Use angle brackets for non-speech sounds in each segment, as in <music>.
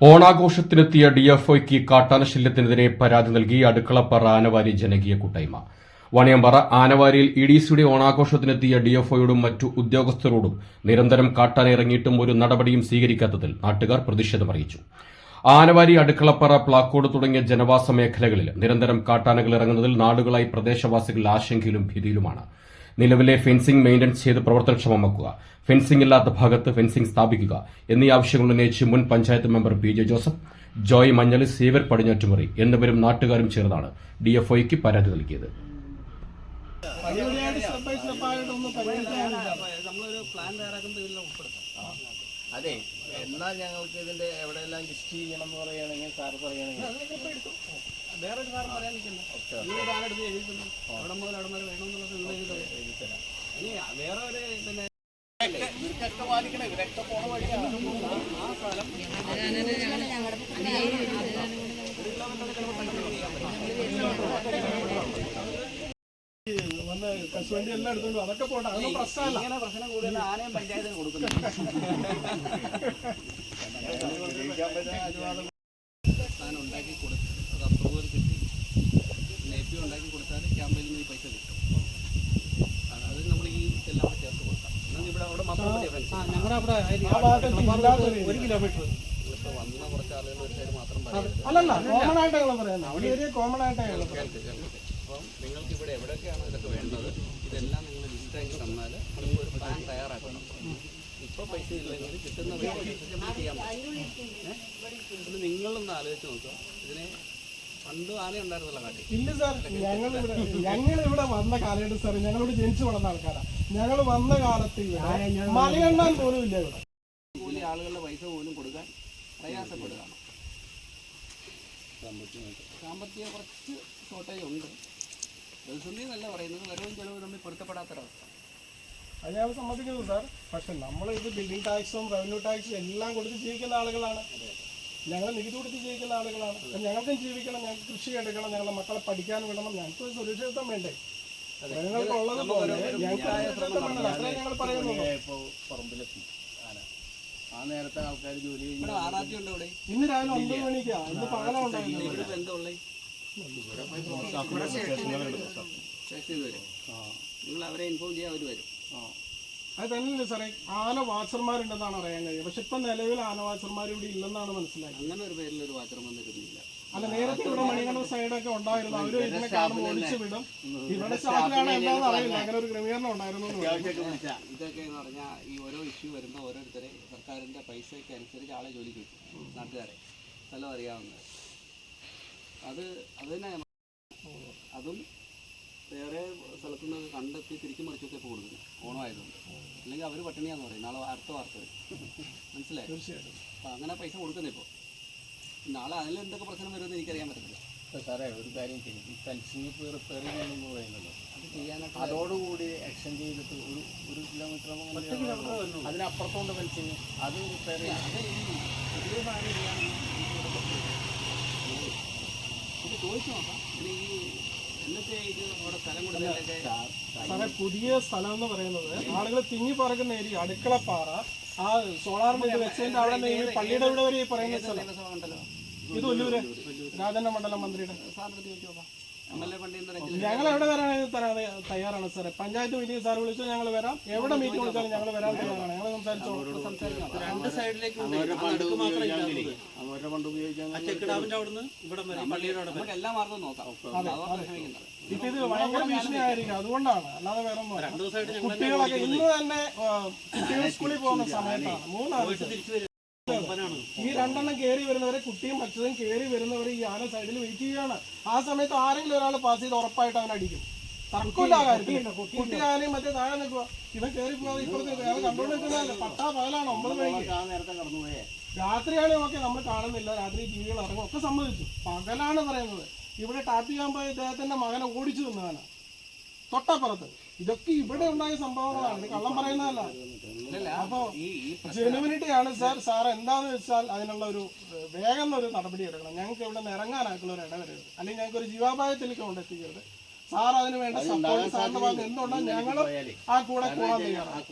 ഓണാഘോഷത്തിനെത്തിയ ഡിഎഫ്ഒയ്ക്ക് കാട്ടാനശല്യത്തിനെതിരെ പരാതി നൽകി അടുക്കളപ്പറ ആനവാരി ജനകീയ കൂട്ടായ്മ. വണിയമ്പറ ആനവാരിയിൽ ഇ ഡി സിയുടെ ഓണാഘോഷത്തിനെത്തിയ ഡിഎഫ്ഒയോടും മറ്റു ഉദ്യോഗസ്ഥരോടും നിരന്തരം കാട്ടാനിറങ്ങിയിട്ടും ഒരു നടപടിയും സ്വീകരിക്കാത്തതിൽ നാട്ടുകാർ പ്രതിഷേധമറിയിച്ചു ആനവാരി അടുക്കളപ്പറ പ്ലാക്കോട് തുടങ്ങിയ ജനവാസ മേഖലകളിൽ നിരന്തരം കാട്ടാനകൾ ഇറങ്ങുന്നതിൽ നാടുകളായി പ്രദേശവാസികൾ ആശങ്കയിലും ഭീതിയിലുമാണ്. നിലവിലെ ഫെൻസിംഗ് മെയിന്റനൻസ് ചെയ്ത് പ്രവർത്തനക്ഷമമാക്കുക. ഫെൻസിംഗ് ഇല്ലാത്ത ഭാഗത്ത് ഫെൻസിംഗ് സ്ഥാപിക്കുക. എന്നീ ആവശ്യങ്ങൾ ഉന്നയിച്ച് മുൻ panchayat member P J Joseph Joy Manjali saver Padinjattumuri എന്നിവരും നാട്ടുകാരും ചേർന്നാണ് ഡിഎഫ്ഒയ്ക്ക് പരാതി നൽകിയത്. അതെ എന്നാൽ ഞങ്ങൾക്ക് ഇതിന്റെ എവിടെയെല്ലാം ലിസ്റ്റ് ചെയ്യണം എന്ന് പറയുകയാണെങ്കിൽ സാർ പറയുകയാണെങ്കിൽ വേറെ ഒരു കാര്യം പറയാൻ നിൽക്കില്ല. ഈ ഒരു ആളെടുത്ത് എഴുതിക്കുന്നു അവിടെ മുതൽ അവിടെ വരെ വേണമെന്നുള്ളത് നിങ്ങൾ എഴുതി ഇനി വേറെ ഒരു പിന്നെ വന്ന് കശുവണ്ടി എല്ലാം എടുത്തോണ്ട് അതൊക്കെ പോട്ടെ അതൊന്നും പ്രശ്നമല്ല. ഇങ്ങനെ പ്രശ്നം കൂടുതൽ ആനയും പഞ്ചായത്തിന് കൊടുക്കുന്നു <laughs> <laughs> <laughs> പ്ലാൻ ഉണ്ടാക്കി കൊടുത്ത് അത് അപ്രൂവൽ കിട്ടി നേപ്പി ഉണ്ടാക്കി കൊടുത്താൽ ക്യാമ്പയിൽ നിന്ന് ഈ പൈസ കിട്ടും അത് അത് നമ്മൾ ഈ എല്ലാം കൂടെ ചേർത്ത് കൊടുക്കാം എന്നാൽ ഇവിടെ അവിടെ മാത്രം ഡിഫറൻസ് ഞങ്ങളുടെ അവിടെ ഒരു കിലോമീറ്റർ അല്ലല്ല കോമൺ ആയിട്ട് ഞങ്ങൾ പറയുന്നത് അവിടെ ഒരു കോമൺ ആയിട്ട് ഞങ്ങൾ അപ്പം നിങ്ങൾക്ക് ഇവിടെ എവിടെയൊക്കെയാണ് ഇതൊക്കെ വേണ്ടത്? ഇതെല്ലാം നിങ്ങൾ ലിസ്റ്റാക്കി തന്നാൽ നമുക്ക് ഒരു പ്ലാൻ തയ്യാറാക്കണം. ഇപ്പോൾ പൈസ ഇല്ലെങ്കിൽ കിട്ടുന്ന ചെയ്യാൻ പറ്റും. നിങ്ങളൊന്ന് ആലോചിച്ച് നോക്കുക. ഇതിനെ ഇല്ല സാർ ഞങ്ങൾ ഇവിടെ ഞങ്ങൾ ഇവിടെ വന്ന കാലഘട്ടം സാർ ഞങ്ങളിവിടെ ജനിച്ചു വളർന്ന ആൾക്കാരാണ് ഞങ്ങൾ വന്ന കാലത്ത് ഇവിടെ മലയെണ്ണാൻ പോലും ഇല്ല ഇവിടെ. കൂലി ആളുകളുടെ പൈസ പോലും കൊടുക്കാൻ പ്രയാസപ്പെടുകയാണ്. സാമ്പത്തിക കുറച്ച് ഷോർട്ടേജ് ഉണ്ട്. പ്രതിസന്ധി എന്നല്ല പറയുന്നത് വരവും ചെലവും തമ്മിൽ പൊരുത്തപ്പെടാത്തൊരവസ്ഥ അത് ഞാൻ സമ്മതിക്കുന്നു സാർ. പക്ഷെ നമ്മൾ ഇത് ബിൽഡിംഗ് ടാക്സും റവന്യൂ ടാക്സും എല്ലാം കൊടുത്ത് ജീവിക്കുന്ന ആളുകളാണ്. ഞങ്ങൾ നികുതി കൊടുത്ത് ജീവിക്കുന്ന ആളുകളാണ്. അപ്പം ഞങ്ങൾക്കും ജീവിക്കണം ഞങ്ങൾക്ക് കൃഷി എടുക്കണം ഞങ്ങളുടെ മക്കളെ പഠിക്കാൻ വിടണം. ഞങ്ങൾക്ക് ഒരു സുരക്ഷിതത്വം വേണ്ടേ. ഞങ്ങൾക്കുള്ളത് പോലെ ഞങ്ങൾക്ക് അത്രേ ഞങ്ങൾ പറയുന്നുള്ളൂ. പറമ്പിലെത്തി. ആ നേരത്തെ ആൾക്കാർ ജോലി ഇന്ന് രാവിലെ ഒമ്പത് മണിക്കാ. ഇന്ന് പകലം ഉണ്ടായിരുന്നു നിങ്ങൾ അവരെ ഇൻഫോം ചെയ്യാൻ അവർ വരും. അത് തന്നെയല്ലേ സാറേ? ആന വാച്ചർമാരുണ്ടെന്നാണ് അറിയാൻ കഴിയുക. പക്ഷെ ഇപ്പം നിലവിൽ ആന വാച്ചർമാർ ഇവിടെ ഇല്ലെന്നാണ് മനസ്സിലായത്. അങ്ങനെ ഒരു പേരിൽ ഒരു വാച്ചർ വന്നിട്ടില്ല അല്ല നേരത്തെ ഇവിടെ മണികണ്ഠ സൈഡൊക്കെ ഉണ്ടായിരുന്നു. അവർ ഇതിനെ കാണുമ്പോൾ ഒളിച്ചു വിടും ഇവരുടെ സ്റ്റാഫിലാണ് എന്താണെന്ന് അറിയില്ല അങ്ങനെ ഒരു ക്രമീകരണം ഉണ്ടായിരുന്നു. ഇതൊക്കെ എന്ന് പറഞ്ഞാൽ ഈ ഓരോ ഇഷ്യൂ വരുമ്പോൾ ഓരോരുത്തരെ സർക്കാരിന്റെ പൈസയ്ക്ക് അനുസരിച്ച് ആളെ ജോലി കിട്ടും. നാട്ടുകാരെ. സ്ഥലം അറിയാവുന്നത് അത് അത് തന്നെ. അതും വേറെ നിന്ന് കണ്ടെത്തി തിരിച്ചു മറിച്ചൊക്കെ ഇപ്പോൾ കൊടുക്കുന്നത് ഓണമായതുകൊണ്ട്. അല്ലെങ്കിൽ അവർ പട്ടിണിയാന്ന് പറയും. നാളെ അടുത്ത വാർത്ത മനസ്സിലായി? തീർച്ചയായിട്ടും. അപ്പം അങ്ങനെ പൈസ കൊടുക്കുന്നത് ഇപ്പോൾ നാളെ അതിൽ എന്തൊക്കെ പ്രശ്നം വരുമെന്ന് എനിക്കറിയാൻ പറ്റത്തില്ല. ഇപ്പൊ സാറേ ഒരു കാര്യം ചെയ്യും. ഈ ഫെൻസിങ് റിപ്പയർ ചെയ്യണമെന്ന് പറയുന്നത് അത് ചെയ്യാനായിട്ട് അതോടുകൂടി എക്സ്റ്റെൻഡ് ചെയ്തിട്ട് ഒരു ഒരു കിലോമീറ്റർ അതിനപ്പുറത്തോണ്ട് ഫെൻസിങ് അത് റിപ്പയർ ചെയ്യാം പുതിയ സാധനം ചോദിച്ചു നോക്കാം. ഇനി ഈ സാറേ പുതിയ സ്ഥലം എന്ന് പറയുന്നത് ആളുകൾ തിങ്ങി പറക്കുന്ന ഏരിയ അടുക്കളപ്പാറ ആ സോളാർ മില്ല് വെച്ചതിന്റെ അവിടെ നിന്ന് ഈ പള്ളിയുടെ ഇവിടെ വരെ ഈ പറയുന്ന സ്ഥലം. ഇത് ഒല്ലൂര് രാജന്റെ മണ്ഡലം മന്ത്രിയുടെ. സാറിന് ഞങ്ങൾ എവിടെ വരാൻ തയ്യാറാണ് സാറേ? പഞ്ചായത്ത് മീറ്റിംഗ് സാർ വിളിച്ചാൽ ഞങ്ങൾ വരാം. എവിടെ മീറ്റിംഗ് വിളിച്ചാലും ഞങ്ങൾ വരാൻ തയ്യാറാണ് ഞങ്ങൾ സംസാരിച്ചോളാം സംസാരിക്കാം. രണ്ട് സൈഡിലേക്കും ഇപ്പൊ ഇത് ഭയങ്കര അതുകൊണ്ടാണ്. അല്ലാതെ വേറെ കുട്ടികളൊക്കെ ഇന്ന് തന്നെ കുട്ടികൾ സ്കൂളിൽ പോകുന്ന സമയത്താണ്. മൂന്നാഴ്ച ഈ രണ്ടെണ്ണം കയറി വരുന്നവരെ കുട്ടിയും മറ്റതും കയറി വരുന്നവരെ ഈ ആന സൈഡിൽ വെയിറ്റ് ചെയ്യുകയാണ്. ആ സമയത്ത് ആരെങ്കിലും ഒരാൾ പാസ് ചെയ്ത് ഉറപ്പായിട്ട് അവൻ അടിക്കും. തർക്കമില്ല ആ കാര്യത്തിൽ കുട്ടി ആനയും മറ്റേ താഴെ നിൽക്കുക ഇവൻ കയറി പോകാതെ ഇപ്പോഴത്തെ അയാൾ കണ്ടോണ്ട് നിൽക്കുന്നതല്ല? പട്ടാ പകലാണ് ഒമ്പത് മണിക്ക്. രാത്രിയാണ് ഓക്കെ നമ്മൾ കാണുന്നില്ല. രാത്രി ജീവികൾ ഇറങ്ങും. ഒക്കെ സമ്മതിച്ചു. പകലാണ് പറയുന്നത്. ഇവിടെ ടാപ്പ് ചെയ്യാൻ പോയ ഇദ്ദേഹത്തിന്റെ മകനെ ഓടിച്ചു നിന്നതാണ് തൊട്ടപ്പുറത്ത്. ഇതൊക്കെ ഇവിടെ ഉണ്ടായ സംഭവങ്ങളാണ്. കള്ളം പറയുന്നതല്ല. അപ്പോ ഈ ഈ ജെനുവിനിറ്റി ആണ് സാർ സാർ എന്താന്ന് വെച്ചാൽ അതിനുള്ള ഒരു വേഗം ഒരു നടപടി എടുക്കണം. ഞങ്ങൾക്ക് ഇവിടെ നിന്ന് ഇറങ്ങാനായിട്ടുള്ള ഒരു ഇടവരരുത് അല്ലെങ്കിൽ ഞങ്ങൾക്ക് ഒരു ജീവാപായത്തിലേക്ക് കൊണ്ടെത്തിക്കരുത് സാർ അതിന് വേണ്ട സപ്പോർട്ട് സാറിന്റെ ഭാഗത്ത് എന്തുകൊണ്ടാണ് ഞങ്ങൾ ആ കൂടെ കൂടാൻ തയ്യാറാണ്.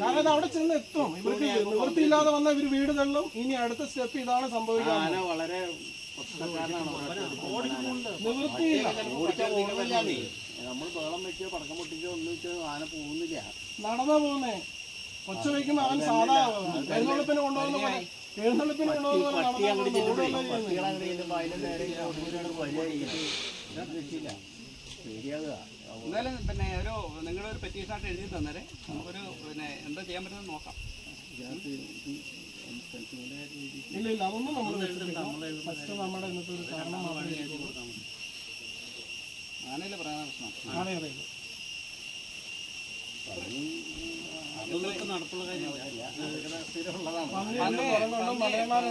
കാരണം ഇത് അവിടെ ചെന്ന് എത്തും. ഇവർക്ക് നിവൃത്തിയില്ലാതെ വന്ന ഇവർ വീട് തള്ളും. ഇനി അടുത്ത സ്റ്റെപ്പ് ഇതാണ് സംഭവിക്കുന്നത് വളരെ നമ്മൾ വേളം വെച്ചോ പടക്കം പൊട്ടിച്ചോ ഒന്നും വെച്ചോ ആന പോകുന്നില്ല നടന്നാ പോകുന്നേ കൊച്ചു വയ്ക്കുമ്പോ അവൻ സാധാ എഴുന്നള്ളിപ്പിന് കൊണ്ടുപോകുന്ന എഴുന്നള്ളിപ്പിന് എന്തായാലും പിന്നെ ഒരു നിങ്ങളൊരു ഒരു പെറ്റീഷനായിട്ട് എഴുതി തന്നേരെ നമുക്കൊരു പിന്നെ എന്താ ചെയ്യാൻ പറ്റുന്നത് നോക്കാം. ഇല്ല ഇല്ല അതൊന്നും നമ്മൾ ഫസ്റ്റ് നമ്മുടെ ഇന്നത്തെ ഒരു കാരണം. അങ്ങനെയല്ലേ പ്രധാന പ്രശ്നം. അതെ അതെ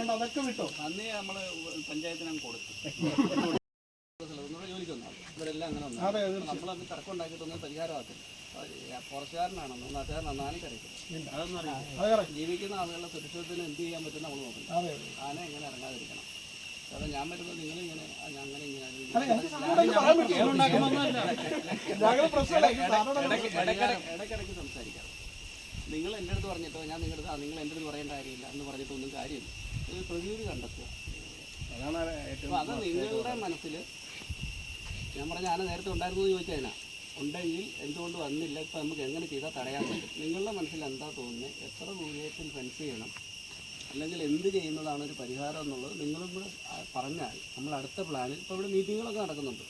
അതൊക്കെ വിട്ടോ? അന്ന് നമ്മൾ പഞ്ചായത്തിന് അങ്ങ് കൊടുത്തു. <laughs> ജോലിക്ക് വന്നു ഇവരെല്ലാം അങ്ങനെ വന്നു നമ്മൾ തർക്കം ഉണ്ടാക്കിയിട്ടൊന്നും പരിഹാരമാക്കില്ല നാട്ടുകാരനാണെന്ന് അത്. ജീവിക്കുന്ന ആളുകളുടെ സുരക്ഷിതത്തിന് എന്ത് ചെയ്യാൻ പറ്റും നമ്മൾ നോക്കണം അതെ അതെ. ആന എങ്ങനെ ഇറങ്ങാതിരിക്കണം. കാരണം ഞാൻ വരുമ്പോൾ നിങ്ങൾ ഇങ്ങനെ ഞാൻ അങ്ങനെ ഇങ്ങനെ ഇടയ്ക്കിടയ്ക്ക് സംസാരിക്കാം. നിങ്ങൾ എന്റെ അടുത്ത് പറഞ്ഞിട്ടോ ഞാൻ നിങ്ങളുടെ അടുത്ത് നിങ്ങൾ എന്റെ അടുത്ത് പറയേണ്ട കാര്യമില്ല എന്ന് പറഞ്ഞിട്ട് ഒന്നും കാര്യമില്ല. ഒരു പ്രതിവിധി കണ്ടെത്തുക. അതാണ് അത് നിങ്ങളുടെ മനസ്സിൽ ഞാൻ പറഞ്ഞ ആന നേരത്തെ ഉണ്ടായിരുന്നു എന്ന് ചോദിച്ചതിനാ ഉണ്ടെങ്കിൽ എന്തുകൊണ്ട് വന്നില്ല? ഇപ്പം നമുക്ക് എങ്ങനെ ചെയ്താൽ തടയാൻ പറ്റും? നിങ്ങളുടെ മനസ്സിൽ എന്താ തോന്നുന്നത് എത്ര ദൂരത്തിൽ ഫെൻസ് ചെയ്യണം? അല്ലെങ്കിൽ എന്ത് ചെയ്യുന്നതാണ് ഒരു പരിഹാരം എന്നുള്ളത് നിങ്ങളും കൂടെ പറഞ്ഞാൽ നമ്മൾ അടുത്ത പ്ലാനിൽ ഇപ്പോൾ ഇവിടെ മീറ്റിങ്ങുകളൊക്കെ നടക്കുന്നുണ്ട്.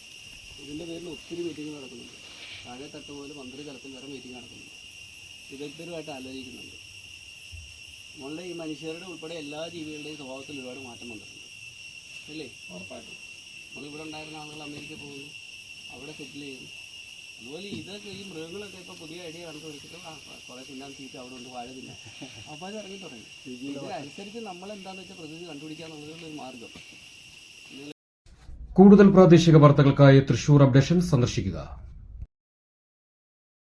ഇതിന്റെ പേരിൽ ഒത്തിരി മീറ്റിങ്ങുകൾ നടക്കുന്നുണ്ട്. താഴെ തട്ട് പോലെ മന്ത്രി തലത്തിൽ വരെ മീറ്റിംഗ് നടക്കുന്നുണ്ട്. വിദഗ്ധരുമായിട്ട് ആലോചിക്കുന്നുണ്ട്. നമ്മളുടെ ഈ മനുഷ്യരുടെ ഉൾപ്പെടെ എല്ലാ ജീവികളുടെയും സ്വഭാവത്തിൽ ഒരുപാട് മാറ്റം വന്നിട്ടുണ്ട്. അല്ലേ? ഉറപ്പായിട്ടും. നമ്മളിവിടെ ഉണ്ടായിരുന്ന ആളുകൾ അമേരിക്ക പോകുന്നു. അവിടെ സെറ്റിൽ ചെയ്യുന്നു. അതുപോലെ ഇതൊക്കെ ഈ മൃഗങ്ങളൊക്കെ ഇപ്പോൾ പുതിയ ഐഡിയ കണ്ടുപിടിച്ചിട്ട് ആ കുറേ തിന്നാൻ തീറ്റ അവിടെ ഉണ്ട് വാഴ തിന്നാൻ അപ്പോൾ അത് ഇറങ്ങി തുടങ്ങി. ഇതിനനുസരിച്ച് നമ്മൾ എന്താണെന്ന് വെച്ചാൽ പ്രകൃതി കണ്ടുപിടിക്കുക എന്നുള്ളതുള്ള ഒരു മാർഗം. കൂടുതൽ പ്രാദേശിക വാർത്തകൾക്കായി തൃശൂർ അപ്ഡേഷൻ സന്ദർശിക്കുക.